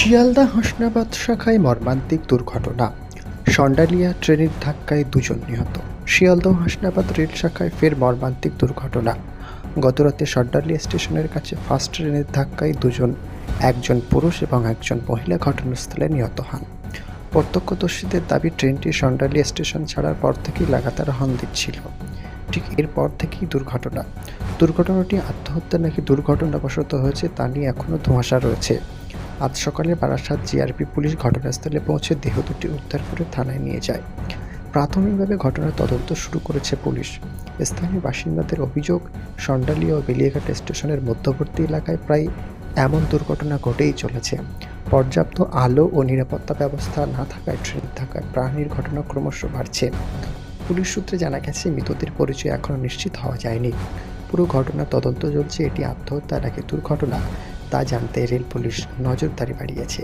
শিয়ালদা হাসনাবাদ শাখায় মর্মান্তিক দুর্ঘটনা। সন্ডালিয়া ট্রেনের ধাক্কায় দুজন নিহত। শিয়ালদহ হাসনাবাদ রেল শাখায় ফের মর্মান্তিক দুর্ঘটনা। গতরাতে সন্ডালিয়া স্টেশনের কাছে ফার্স্ট ট্রেনের ধাক্কায় দুজন, একজন পুরুষ এবং একজন মহিলা ঘটনাস্থলে নিহত হন। প্রত্যক্ষদর্শীদের দাবি, ট্রেনটি সন্ডালিয়া স্টেশন ছাড়ার পর থেকেই লাগাতার হর্ন দিচ্ছিল। ঠিক এরপর থেকেই দুর্ঘটনা। দুর্ঘটনাটি আত্মহত্যা নাকি দুর্ঘটনাবশত হয়েছে তা নিয়ে এখনও ধোঁয়াশা রয়েছে। আজ সকালে বারাসাত জিআরপি পুলিশ ঘটনাস্থলে পৌঁছে দেহ দুটি উদ্ধার করে থানায় নিয়ে যায়। প্রাথমিকভাবে ঘটনার তদন্ত শুরু করেছে পুলিশ। স্থানীয় বাসিন্দাদের অভিযোগ সন্ডালিয়া ও বেলিয়াঘাট স্টেশনের মধ্যবর্তী এলাকায় প্রায় এমন দুর্ঘটনা ঘটেই চলেছে। পর্যাপ্ত আলো ও নিরাপত্তা ব্যবস্থা না থাকায় ট্রেন থাকায় প্রাণীর ঘটনা ক্রমশ বাড়ছে। পুলিশ সূত্রে জানা গেছে, মৃতদের পরিচয় এখনও নিশ্চিত হওয়া যায়নি। পুরো ঘটনা তদন্ত চলছে, এটি আত্মহত্যা নাকি দুর্ঘটনা। তা জানতে রেল পুলিশ নজরদারি বাড়িয়েছে।